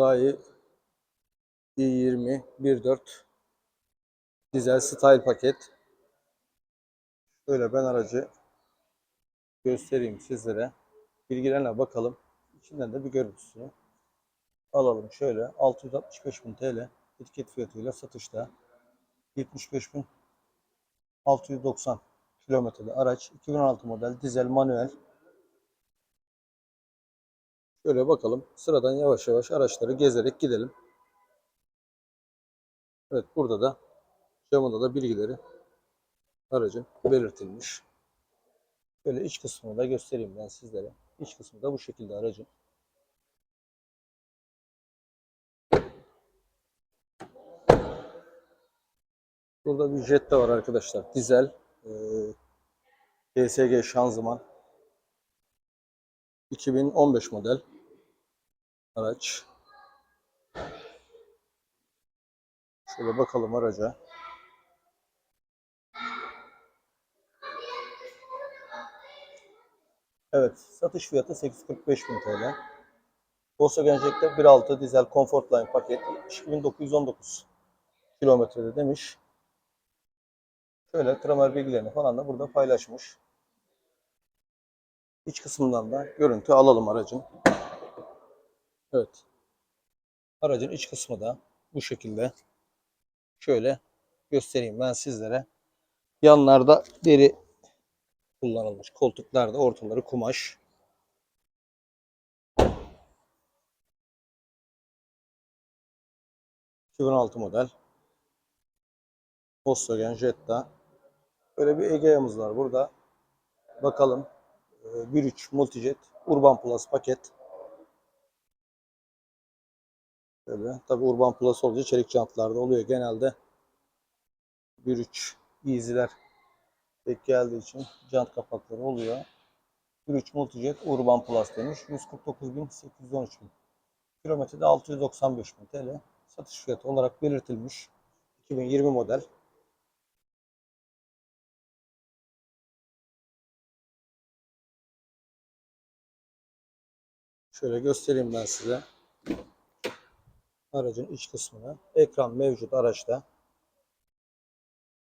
Hyundai i20 1.4 dizel style paket. Şöyle ben aracı göstereyim sizlere. Bilgilerine bakalım. İçinden de bir görüntüsünü alalım. Şöyle 665.000 TL etiket fiyatıyla satışta. 75.690 kilometrede araç. 2016 model dizel manuel. Şöyle bakalım. Sıradan yavaş yavaş araçları gezerek gidelim. Evet burada da camında da bilgileri aracın belirtilmiş. Şöyle iç kısmını da göstereyim ben sizlere. İç kısmı da bu şekilde aracın. Burada bir jet de var arkadaşlar. Dizel. E, DSG şanzıman. 2015 model araç. Şöyle bakalım araca. Evet, satış fiyatı 845.000 TL. Volkswagen Jetta 1.6 dizel Comfortline paket 2919 kilometrede demiş. Şöyle tramer bilgilerini falan da burada paylaşmış. İç kısmından da görüntü alalım aracın. Evet. Aracın iç kısmı da bu şekilde. Şöyle göstereyim ben sizlere. Yanlarda deri kullanılmış. Koltuklarda ortaları kumaş. ...2006 model. Volkswagen Jetta. Böyle bir Egea'mız var burada. Bakalım. Ee, 1.3 Multijet Urban Plus paket. Böyle. Tabi Urban Plus olunca çelik jantlarda oluyor genelde. 1.3 Easy'ler tek geldiği için jant kapakları oluyor. 1.3 Multijet Urban Plus demiş. 149.813 bin. Kilometrede 695 bin TL. Satış fiyatı olarak belirtilmiş. 2020 model. Şöyle göstereyim ben size. Aracın iç kısmını. Ekran mevcut araçta.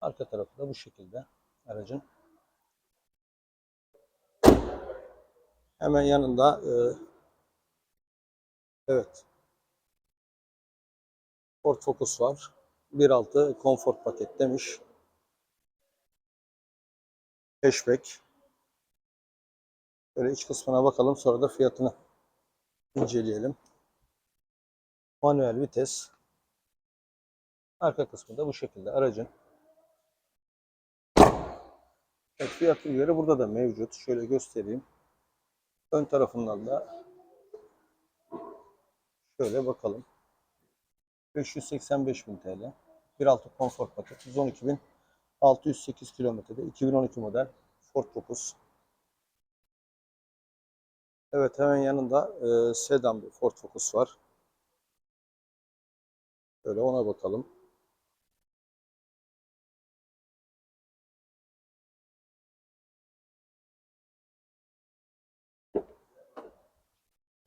Arka tarafı da bu şekilde aracın. Hemen yanında e, evet Ford Focus var. 1.6 Comfort paket demiş. Hatchback. Böyle iç kısmına bakalım sonra da fiyatını inceleyelim. Manuel vites. Arka kısmı da bu şekilde aracın. Evet, fiyat bilgileri burada da mevcut. Şöyle göstereyim. Ön tarafından da şöyle bakalım. 585.000 TL. 1.6 konfor paket. 112.608 kilometrede. 2012 model Ford Focus. Evet hemen yanında e, sedan bir Ford Focus var. Şöyle ona bakalım.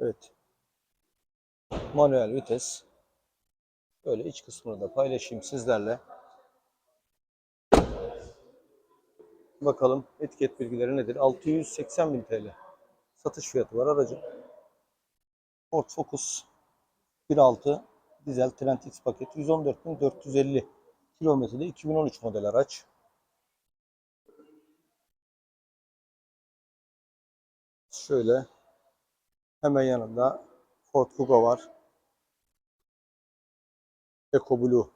Evet. Manuel vites. Böyle iç kısmını da paylaşayım sizlerle. Bakalım etiket bilgileri nedir? 680.000 TL satış fiyatı var aracın. Ford Focus 1.6 dizel Trend X paket 114.450 kilometrede 2013 model araç. Şöyle hemen yanında Ford Kuga var. Eco Blue.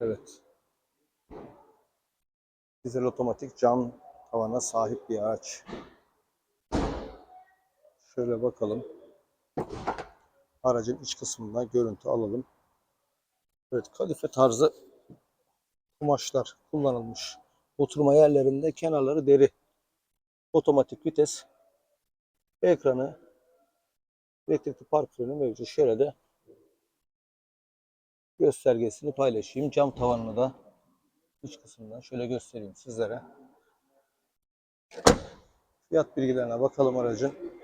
Evet. Dizel otomatik cam tavana sahip bir araç. Şöyle bakalım. Aracın iç kısmından görüntü alalım. Evet kadife tarzı kumaşlar kullanılmış. Oturma yerlerinde kenarları deri. Otomatik vites. Ekranı elektrikli park freni mevcut. Şöyle de göstergesini paylaşayım. Cam tavanını da iç kısmından şöyle göstereyim sizlere. Fiyat bilgilerine bakalım aracın.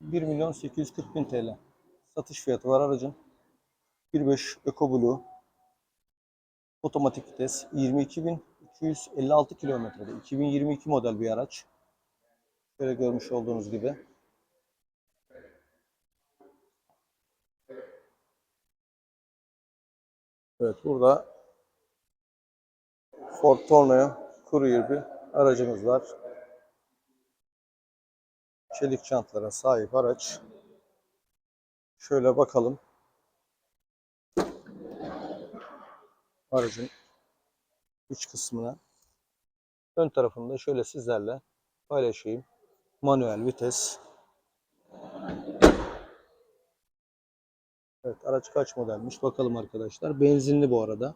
1 milyon 840 bin TL. Satış fiyatı var aracın. 1.5 EcoBlue. Otomatik vites. 22.256 kilometrede. 2022 model bir araç. Şöyle görmüş olduğunuz gibi. Evet burada Ford Tornado Courier bir aracımız var. Çelik çantlara sahip araç. Şöyle bakalım. Aracın iç kısmına. Ön tarafını da şöyle sizlerle paylaşayım. Manuel vites. Evet araç kaç modelmiş bakalım arkadaşlar. Benzinli bu arada.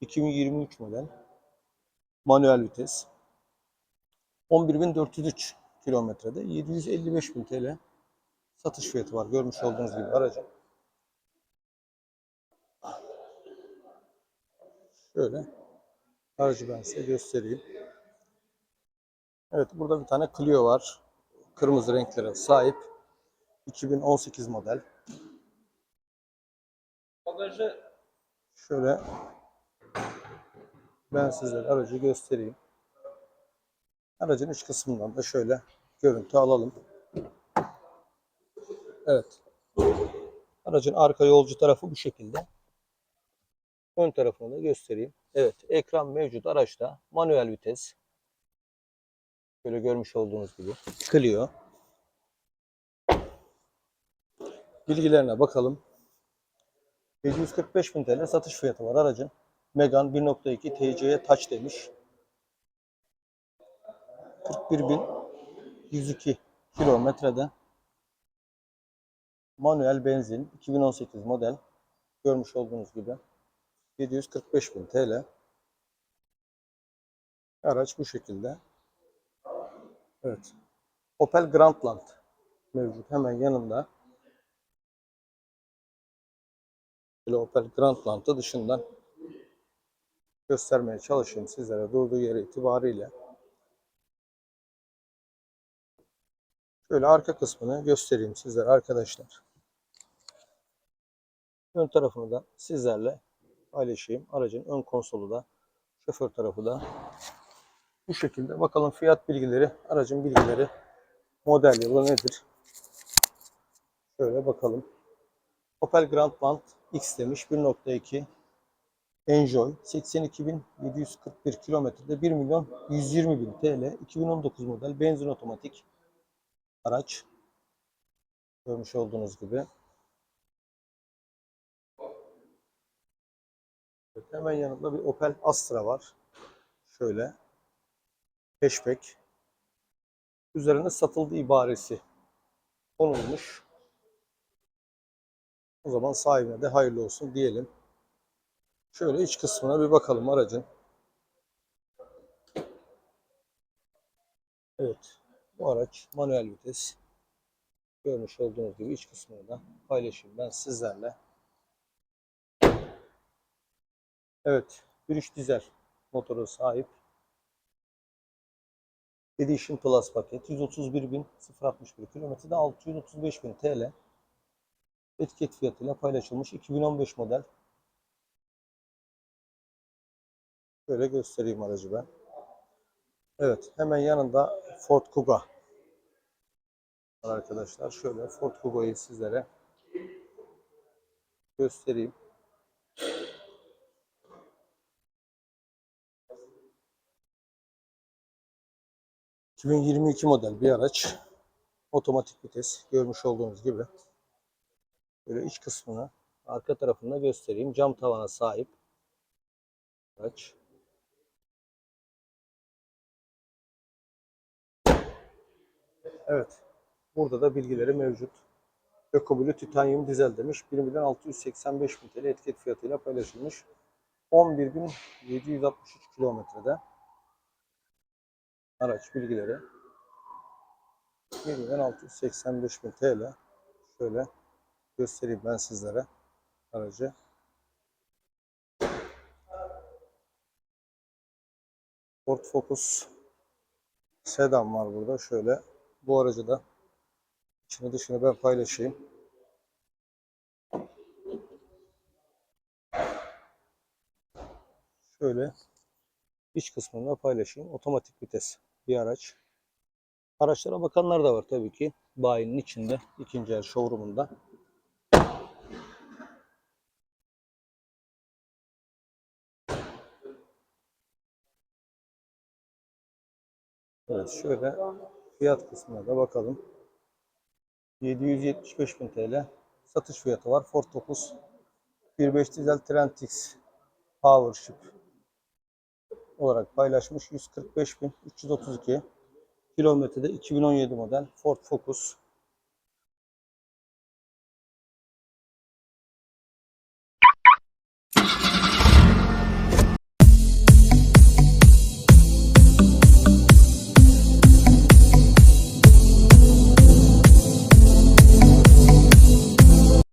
2023 model. Manuel vites. 11.403 kilometrede 755.000 TL satış fiyatı var. Görmüş olduğunuz gibi aracın. Şöyle aracı ben size göstereyim. Evet burada bir tane Clio var. Kırmızı renklere sahip. 2018 model. Bagajı Şöyle ben sizlere aracı göstereyim. Aracın iç kısmından da şöyle görüntü alalım. Evet. Aracın arka yolcu tarafı bu şekilde. Ön tarafını da göstereyim. Evet, ekran mevcut araçta. Manuel vites. Böyle görmüş olduğunuz gibi. Clio. Bilgilerine bakalım. 745 bin TL satış fiyatı var aracın. Megan 1.2 TC'ye Touch demiş. 41.102 kilometrede. Manuel benzin 2018 model. Görmüş olduğunuz gibi. 745 bin TL. Araç bu şekilde. Evet. Opel Grandland mevcut hemen yanında. Böyle Opel Grandland'ı dışından göstermeye çalışayım sizlere durduğu yeri itibariyle. Şöyle arka kısmını göstereyim sizlere arkadaşlar. Ön tarafını da sizlerle paylaşayım. Aracın ön konsolu da şoför tarafı da bu şekilde. Bakalım fiyat bilgileri, aracın bilgileri, model yılı nedir? Şöyle bakalım. Opel Grandland X demiş 1.2 Enjoy 82.741 kilometrede 1 milyon 120 bin TL 2019 model benzin otomatik araç görmüş olduğunuz gibi. Evet, hemen yanında bir Opel Astra var. Şöyle hatchback. Üzerinde satıldı ibaresi konulmuş. O zaman sahibine de hayırlı olsun diyelim. Şöyle iç kısmına bir bakalım aracın. Evet. Bu araç manuel vites. Görmüş olduğunuz gibi iç kısmını da paylaşayım ben sizlerle. Evet. 1.3 dizel motoru sahip. Edition Plus paket 131.061 kilometrede 635.000 TL etiket fiyatıyla paylaşılmış 2015 model. Şöyle göstereyim aracı ben. Evet, hemen yanında Ford Kuga var arkadaşlar. Şöyle Ford Kuga'yı sizlere göstereyim. ...2022 model bir araç. Otomatik vites. Görmüş olduğunuz gibi. Böyle iç kısmını arka tarafında göstereyim. Cam tavana sahip araç. Evet. Burada da bilgileri mevcut. Ökobülü titanyum dizel demiş. 1 milyon 685 bin TL etiket fiyatıyla paylaşılmış. 11.763 kilometrede. Araç bilgileri. 1 milyon 685 bin TL. Şöyle göstereyim ben sizlere aracı. Ford Focus sedan var burada. Şöyle bu aracı da İçini dışını ben paylaşayım. Şöyle iç kısmını da paylaşayım. Otomatik vites bir araç. Araçlara bakanlar da var tabii ki. Bayinin içinde, ikinci el showroom'unda. Evet şöyle fiyat kısmına da bakalım. 775.000 TL satış fiyatı var. Ford Focus 1.5 dizel Trentix Powership olarak paylaşmış. 145.332 kilometrede 2017 model Ford Focus